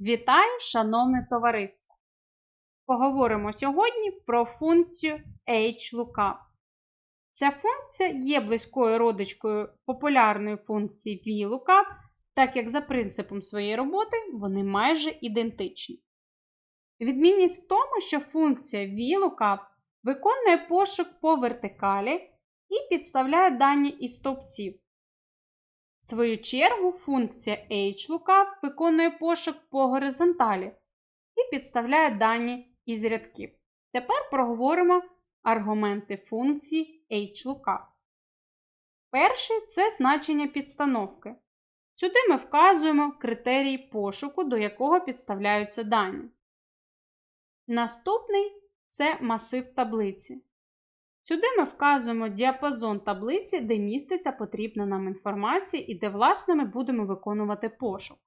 Вітаю, шановне товариство! Поговоримо сьогодні про функцію HLOOKUP. Ця функція є близькою родичкою популярної функції VLOOKUP, так як за принципом своєї роботи вони майже ідентичні. Відмінність в тому, що функція VLOOKUP виконує пошук по вертикалі і підставляє дані із стовпців. В свою чергу, функція HLOOKUP виконує пошук по горизонталі і підставляє дані із рядків. Тепер проговоримо аргументи функції HLOOKUP. Перший це значення підстановки. Сюди ми вказуємо критерій пошуку, до якого підставляються дані. Наступний це масив таблиці. Сюди ми вказуємо діапазон таблиці, де міститься потрібна нам інформація і де, власне, ми будемо виконувати пошук.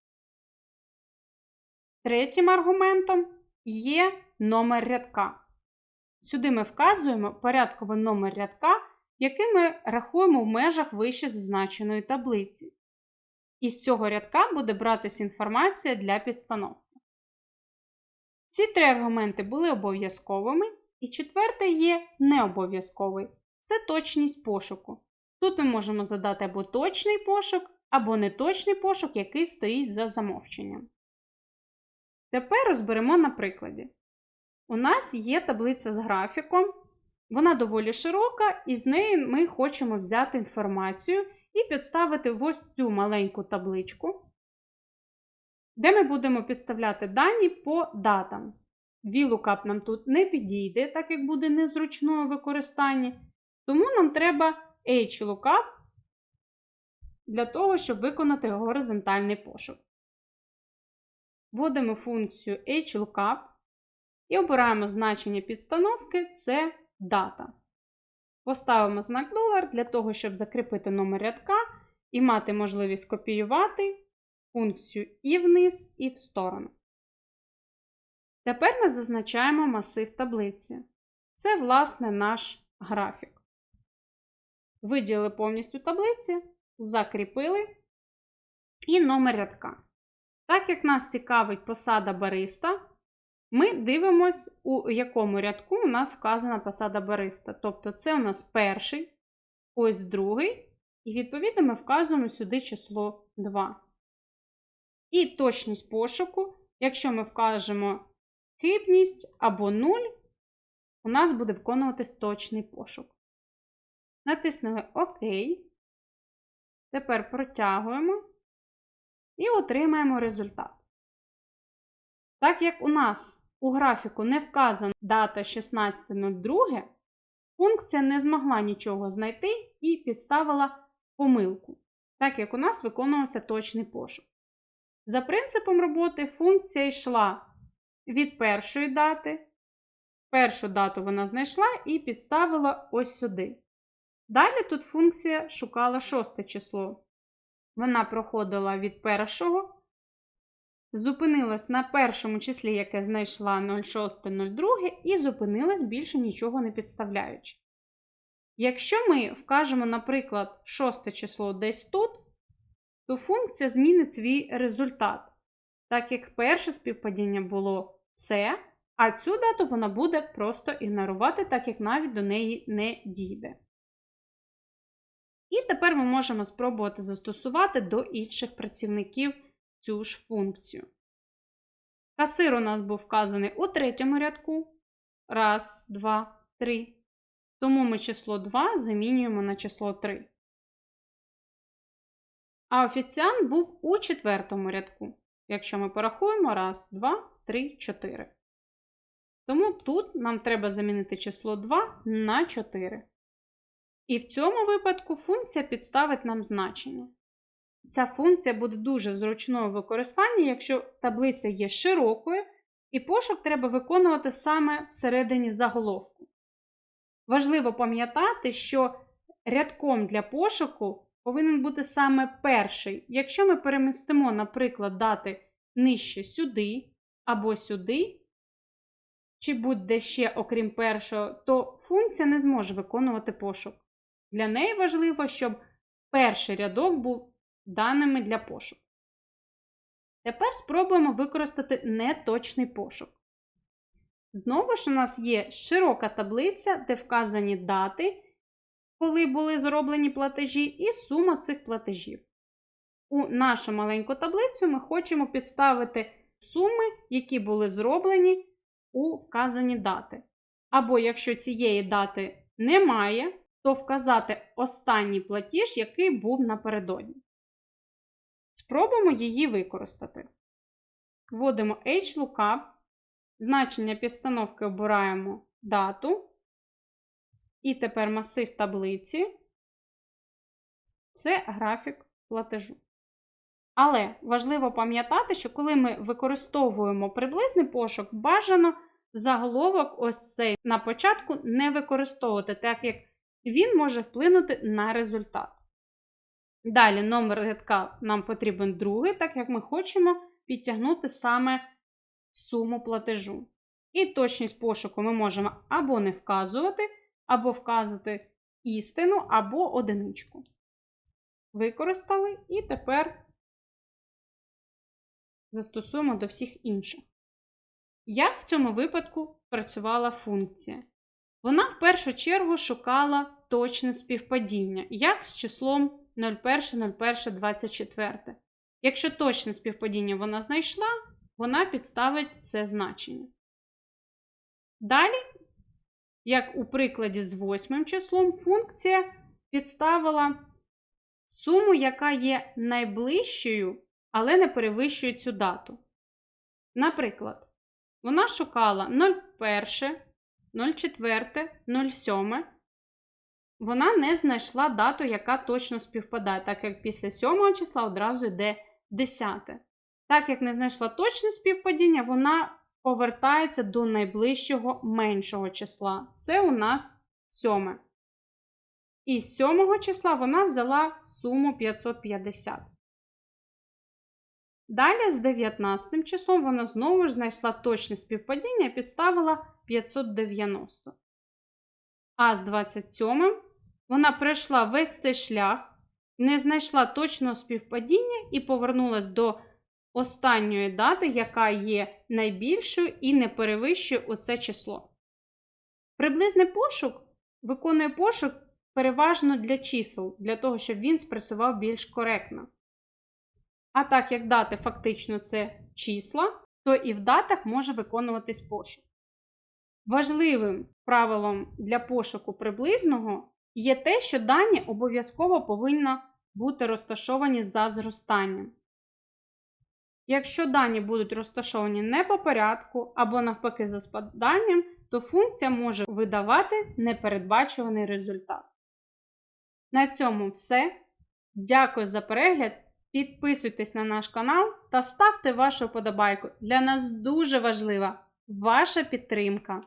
Третім аргументом є номер рядка. Сюди ми вказуємо порядковий номер рядка, який ми рахуємо в межах вище зазначеної таблиці. Із цього рядка буде братись інформація для підстановки. Ці три аргументи були обов'язковими. І четвертий є необов'язковий це точність пошуку. Тут ми можемо задати або точний пошук, або неточний пошук, який стоїть за замовченням. Тепер розберемо на прикладі. У нас є таблиця з графіком, вона доволі широка, і з неї ми хочемо взяти інформацію і підставити ось цю маленьку табличку, де ми будемо підставляти дані по датам. VLOOKUP нам тут не підійде, так як буде незручного використання. Тому нам треба HLOOKUP для того, щоб виконати горизонтальний пошук. Вводимо функцію HLOOKUP і обираємо значення підстановки це дата. Поставимо знак долар для того, щоб закріпити номер рядка і мати можливість копіювати функцію і вниз, і в сторону. Тепер ми зазначаємо масив таблиці. Це, власне, наш графік. Виділили повністю таблиці, закріпили і номер рядка. Так як нас цікавить посада бариста, ми дивимося, у якому рядку у нас вказана посада бариста. Тобто, це у нас перший, ось другий, і, відповідно, ми вказуємо сюди число 2. І точність пошуку, якщо ми вкажемо хибність або 0, у нас буде виконуватись точний пошук. Натиснули ОК. Тепер протягуємо і отримаємо результат. Так як у нас у графіку не вказана дата 16.02, функція не змогла нічого знайти і підставила помилку, так як у нас виконувався точний пошук. За принципом роботи функція йшла від першої дати. Першу дату вона знайшла і підставила ось сюди. Далі тут функція шукала шосте число. Вона проходила від першого, зупинилась на першому числі, яке знайшла 06.02, і зупинилась більше нічого не підставляючи. Якщо ми вкажемо, наприклад, шосте число десь тут, то функція змінить свій результат так як перше співпадіння було С, а цю дату вона буде просто ігнорувати, так як навіть до неї не дійде. І тепер ми можемо спробувати застосувати до інших працівників цю ж функцію. Касир у нас був вказаний у третьому рядку. Раз, два, три. Тому ми число 2 замінюємо на число 3. А офіціант був у четвертому рядку. Якщо ми порахуємо, раз, два, три, чотири. Тому тут нам треба замінити число 2 на 4. І в цьому випадку функція підставить нам значення. Ця функція буде дуже зручною в використанні, якщо таблиця є широкою, і пошук треба виконувати саме всередині заголовку. Важливо пам'ятати, що рядком для пошуку повинен бути саме перший. Якщо ми перемістимо, наприклад, дати нижче сюди або сюди, чи будь-де ще, окрім першого, то функція не зможе виконувати пошук. Для неї важливо, щоб перший рядок був даними для пошуку. Тепер спробуємо використати неточний пошук. Знову ж у нас є широка таблиця, де вказані дати, коли були зроблені платежі, і сума цих платежів. У нашу маленьку таблицю ми хочемо підставити суми, які були зроблені у вказані дати. Або якщо цієї дати немає, то вказати останній платіж, який був напередодні. Спробуємо її використати. Вводимо HLOOKUP, значення підстановки обираємо дату. І тепер масив таблиці це графік платежу. Але важливо пам'ятати, що коли ми використовуємо приблизний пошук, бажано заголовок ось цей на початку не використовувати, так як він може вплинути на результат. Далі номер рядка нам потрібен другий, так як ми хочемо підтягнути саме суму платежу. І точність пошуку ми можемо або не вказувати, або вказати істину, або одиничку. Використали і тепер застосуємо до всіх інших. Як в цьому випадку працювала функція? Вона в першу чергу шукала точне співпадіння, як з числом 01.01.24. Якщо точне співпадіння вона знайшла, вона підставить це значення. Далі, як у прикладі з восьмим числом, функція підставила суму, яка є найближчою, але не перевищує цю дату. Наприклад, вона шукала 01, 04, 07. Вона не знайшла дату, яка точно співпадає, так як після 7 числа одразу йде 10. Так як не знайшла точне співпадіння, вона повертається до найближчого меншого числа. Це у нас 7. І з 7 числа вона взяла суму 550. Далі з 19 числом вона знову ж знайшла точне співпадіння і підставила 590. А з 27 вона пройшла весь цей шлях, не знайшла точного співпадіння і повернулась до останньої дати, яка є найбільшою і не перевищує оце число. Приблизний пошук виконує пошук переважно для чисел, для того, щоб він спрацював більш коректно. А так як дати фактично це числа, то і в датах може виконуватись пошук. Важливим правилом для пошуку приблизного є те, що дані обов'язково повинні бути розташовані за зростанням. Якщо дані будуть розташовані не по порядку або навпаки за спаданням, то функція може видавати непередбачуваний результат. На цьому все. Дякую за перегляд. Підписуйтесь на наш канал та ставте вашу вподобайку. Для нас дуже важлива ваша підтримка.